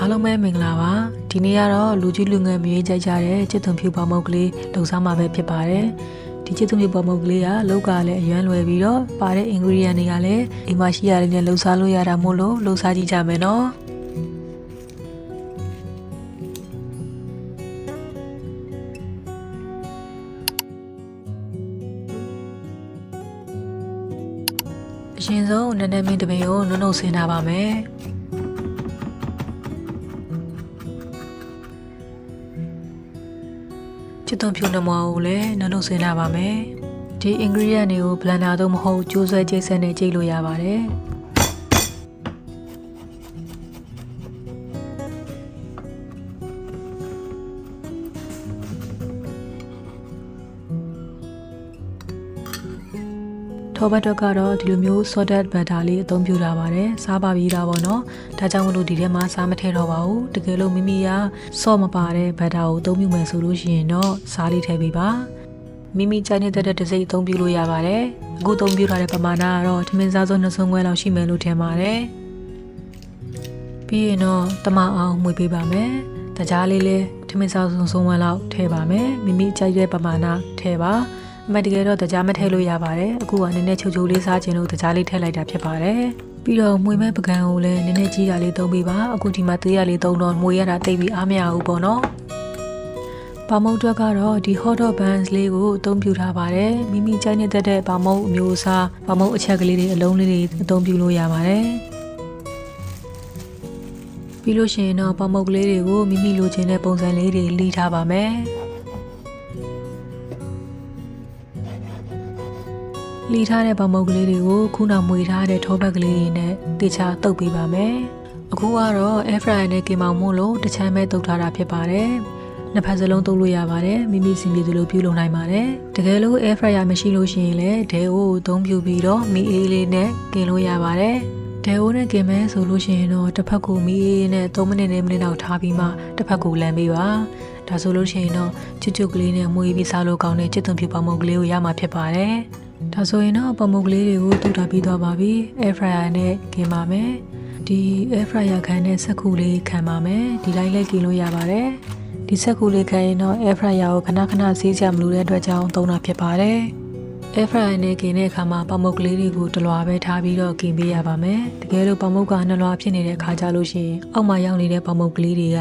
အားလုံးပဲမင်္ဂလာပါဒီနေ့ကတော့လူကြီးလူငယ်မြေးကြိုက်ကြတဲ့ချစ်သွန်ဖြူပေါမုတ်ကလေးလှူစားမှာပဲဖြစ်ပါတယ်ဒီချစ်သွန်ဖြူပေါမုတ်ကလေးကလောက်ကလည်းအရန်လွယ်ပြီးတော့ပါတဲ့ ingredient တွေကလည်းအိမ်မှာရှိရတဲ့နဲ့လှူစားလို့ရတာမို့လို့လှူစားကြည့်ကြမယ်နော်အရင်ဆုံးနည်းနည်းမင်းတပင်ကိုနုံနုံဆင်းထားပါမယ် ချစ်သွန်ဖြူနမောကိုလည်းနုံနုံဆင်းထားပါမယ်ဒီ ingredient တွေကို blender တော့မဟုတ်ကျိုးဆွဲချိတ်ဆက်နဲ့ကြိတ်လို့ရပါတယ် ထောပတ်တော့ကတော့ဒီလိုမျိုး salted butter လေးအသုံးပြုတာပါတယ်စားပါပြီးတာပေါ့နော်ဒါကြောင့်မလို့ဒီထဲမှာစားမထည့်တော့ပါဘူးတကယ်လို့မိမိက sauce မပါတဲ့ butter ကိုအသုံးပြုမယ်ဆိုလို့ရှိရင်တော့စားလေးထည့်ပေးပါမိမိကြိုက်နေတဲ့တစိမ့်အသုံးပြုလို့ရပါတယ်အခုအသုံးပြုထားတဲ့ပမာဏကတော့ထမင်းစားစုံနှစ်စုံခွဲလောက်ရှိမယ်လို့ထင်ပါတယ်ပြီးရင်တော့တမအောင်မှွေပေးပါမယ်တကြားလေးလေးထမင်းစားစုံစုံဝန်းလောက်ထည့်ပါမယ်မိမိကြိုက်တဲ့ပမာဏထည့်ပါ အမှန်တကယ်တော့တကြားမထည့်လို့ရပါတယ်အခုကနည်းနည်းချိုချိုလေးစားခြင်းလို့တကြားလေးထည့်လိုက်တာဖြစ်ပါတယ်ပြီးတော့မွေမဲ့ပကံကိုလည်းနည်းနည်းကြီးတာလေးသုံးပေးပါအခုဒီမှာသေးရလေးသုံးတော့မွေရတာတိတ်ပြီးအားမရဘူးပေါ့နော်ပါမုတ်တွက်ကတော့ဒီ hot dog buns လေးကိုအသုံးပြုထားပါတယ်မိမိကြိုက်နေတဲ့တဲ့ပါမုတ်အမျိုးအစားပါမုတ်အချက်ကလေးတွေအလုံးလေးတွေအသုံးပြုလို့ရပါတယ်ပြီးလို့ရှိရင်တော့ပါမုတ်ကလေးတွေကိုမိမိလိုချင်တဲ့ပုံစံလေးတွေလီးထားပါမယ် ။လှီထားတဲ့ဗမုတ်ကလေးတွေကိုခုနောက်မွေထားတဲ့ထောပတ်ကလေးတွေနဲ့တေချာတုပ်ပေးပါမယ်။အခုကတော့ air fryer နဲ့ကင်မောင်မို့လို့တစ်ချမ်းပဲတုပ်ထားတာဖြစ်ပါတယ်။နှစ်ဖက်စလုံးတုပ်လို့ရပါတယ်။မိမိစင်ပြေသလိုပြုလုပ်နိုင်ပါတယ်။တကယ်လို့ air fryer မရှိလို့ရှိရင်လည်းဒဲအိုးကိုသုံးပြပြီးတော့မီအေးလေးနဲ့ကင်လို့ရပါတယ်။ဒဲအိုးနဲ့กินမယ်ဆိုလို့ရှိရင်တော့တစ်ဖက်ကိုမီးအေးနဲ့3မိနစ်နဲ့မိနစ်လောက်ထားပြီးမှတစ်ဖက်ကိုလမ်းပေးပါဒါဆိုလို့ရှိရင်တော့ချွတ်ချွတ်ကလေးနဲ့မွေးပြီးစားလို့ကောင်းတဲ့ချစ်သွန်ဖြူပေါင်းမုတ်ကလေးကိုရမှာဖြစ်ပါတယ် ဒါဆိုရင်တော့ပမုတ်ကလေးတွေကိုတူတာပြီးသွားပါပြီ။ air fryer နဲ့กินပါမယ်။ဒီ air fryer ခံတဲ့စက်ကူလေးခံပါမယ်။ဒီလိုက်လိုက်กินလို့ရပါတယ်။ဒီစက်ကူလေးခံရင်တော့ air fryer ကိုခဏခဏဆေးကြမလို့တဲ့အတွက်ကြောင့်သုံးတာဖြစ်ပါတယ်။ air fryer နဲ့กินတဲ့အခါမှာပမုတ်ကလေးတွေကိုတလွာပဲထားပြီးတော့กินပေးရပါမယ်။တကယ်လို့ပမုတ်ကနှစ်လွာဖြစ်နေတဲ့အခါကြလို့ရှိရင်အောက်မှာရောက်နေတဲ့ပမုတ်ကလေးတွေက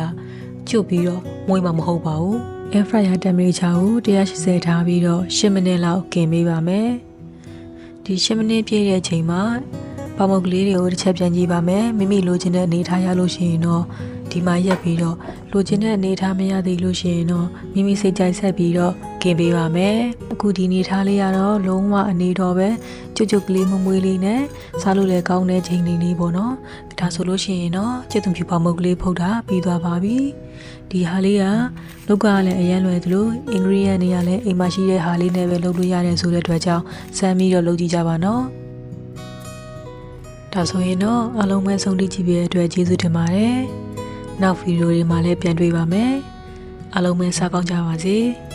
ကျွတ်ပြီးတော့မွေးမှာမဟုတ်ပါဘူး။ air fryer temperature ကို180ထားပြီးတော့10မိနစ်လောက်กินပေးပါမယ်။ ဒီ10မိနစ်ပြည့်တဲ့အချိန်မှာပမုတ်ကလေးတွေကိုတစ်ချက်ပြန်ကြည့်ပါမယ်။မိမိလိုချင်တဲ့အနေထားရလို့ရှိရင်တော့ ဒီမှာရက်ပြီးတော့လိုချင်တဲ့အနေထားမရသေးလို့ရှိရင်တော့မိမိစိတ်ကြိုက်ဆက်ပြီးတော့กินပေးပါမယ်။အခုဒီအနေထားလေးကတော့လုံးဝအနေတော့ပဲကျွတ်ကျွတ်ကလေးမမွေးလေးနဲ့စားလို့လည်းကောင်းတဲ့ချိန်လေးလေးပေါ့နော်။ဒါဆိုလို့ရှိရင်တော့ချစ်သူဖြူပမုတ်ကလေးဖုတ်တာပြီးသွားပါပြီ။ဒီဟာလေးကလောက်ကလည်းအရန်လွယ်သလို ingredient တွေကလည်းအိမ်မှာရှိတဲ့ဟာလေးနဲ့ပဲလုပ်လို့ရတယ်ဆိုတဲ့အတွက်ကြောင့်စမ်းပြီးတော့လုပ်ကြည့်ကြပါနော်။ဒါဆိုရင်တော့အားလုံးပဲဆုံးဖြတ်ကြည့်ပြတဲ့အတွက်ကျေးဇူးတင်ပါတယ်။ နောက်ဗီဒီယိုတွေမှာလည်းပြန်တွေ့ပါမယ်။အားလုံးပဲစားကောင်းကြပါစေ။